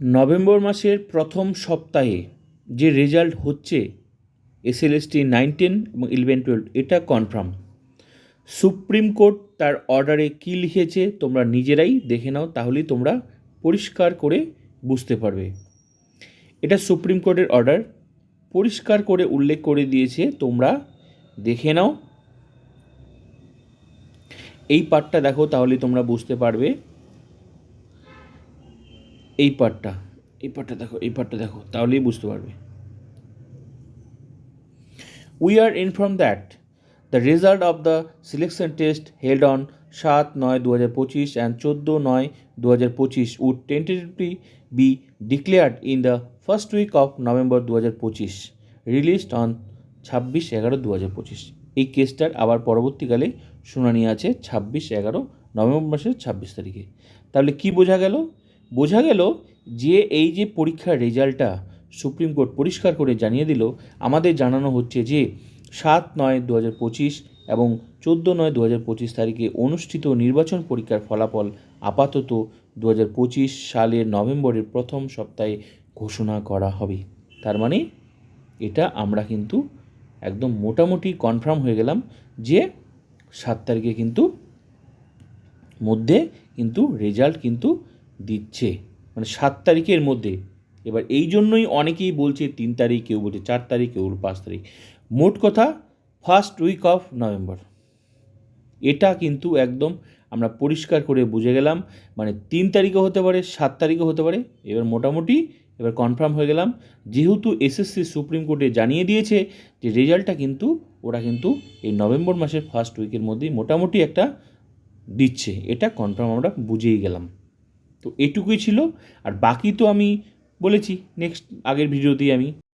November মাসের প্রথম সপ্তাহে যে রেজাল্ট হচ্ছে এসএলএসটি নাইন টেন এবং ইলেভেন টুয়েলভ এটা কনফার্ম সুপ্রিম কোর্ট তার অর্ডারে কী লিখেছে তোমরা নিজেরাই দেখে নাও, তাহলেই তোমরা পরিষ্কার করে বুঝতে পারবে। এটা সুপ্রিম কোর্টের অর্ডার পরিষ্কার করে উল্লেখ করে দিয়েছে, তোমরা দেখে নাও। এই পার্টটা দেখো তাহলে তোমরা বুঝতে পারবে। এই পার্টটা এই পার্টটা দেখো, এই পার্টটা দেখো, তাহলেই বুঝতে পারবে। We are inform that the result of the selection test held on সাত নয় দু হাজার পঁচিশ অ্যান্ড চোদ্দ নয় দু হাজার পঁচিশ would tentatively be declared in the first week of November দু হাজার পঁচিশ রিলিজড অন ছাব্বিশ এগারো দু হাজার পঁচিশ। এই কেসটার আবার পরবর্তীকালে শুনানি আছে ছাব্বিশ এগারো নভেম্বর মাসের ছাব্বিশ তারিখে। তাহলে কি বোঝা গেল? বোঝা গেল যে এই যে পরীক্ষার রেজাল্টটা সুপ্রিম কোর্ট পরিষ্কার করে জানিয়ে দিল, আমাদের জানানো হচ্ছে যে সাত নয় দু হাজার পঁচিশ এবং চোদ্দ নয় দু হাজার পঁচিশ তারিখে অনুষ্ঠিত নির্বাচন পরীক্ষার ফলাফল আপাতত দু হাজার পঁচিশ সালের নভেম্বরের প্রথম সপ্তাহে ঘোষণা করা হবে। তার মানে এটা আমরা কিন্তু একদম মোটামুটি কনফার্ম হয়ে গেলাম যে সাত তারিখে কিন্তু মধ্যে কিন্তু রেজাল্ট কিন্তু দিচ্ছে। মানে সাত তারিখের মধ্যে। এবার এই জন্যই অনেকেই বলছে তিন তারিখ, কেউ বলছে চার তারিখ, কেউ পাঁচ তারিখ। মোট কথা ফার্স্ট উইক অফ নভেম্বর এটা কিন্তু একদম আমরা পরিষ্কার করে বুঝে গেলাম। মানে তিন তারিখও হতে পারে, সাত তারিখও হতে পারে। এবার মোটামুটি এবার কনফার্ম হয়ে গেলাম। যেহেতু এসএসসি সুপ্রিম কোর্টে জানিয়ে দিয়েছে যে রেজাল্টটা কিন্তু, ওরা কিন্তু এই নভেম্বর মাসের ফার্স্ট উইকের মধ্যেই মোটামুটি একটা দিচ্ছে। এটা কনফার্ম আমরা বুঝেই গেলাম। তো এটুকুই ছিল। আর বাকি তো আমি বলেছি নেক্সট আগের ভিডিওতেই আমি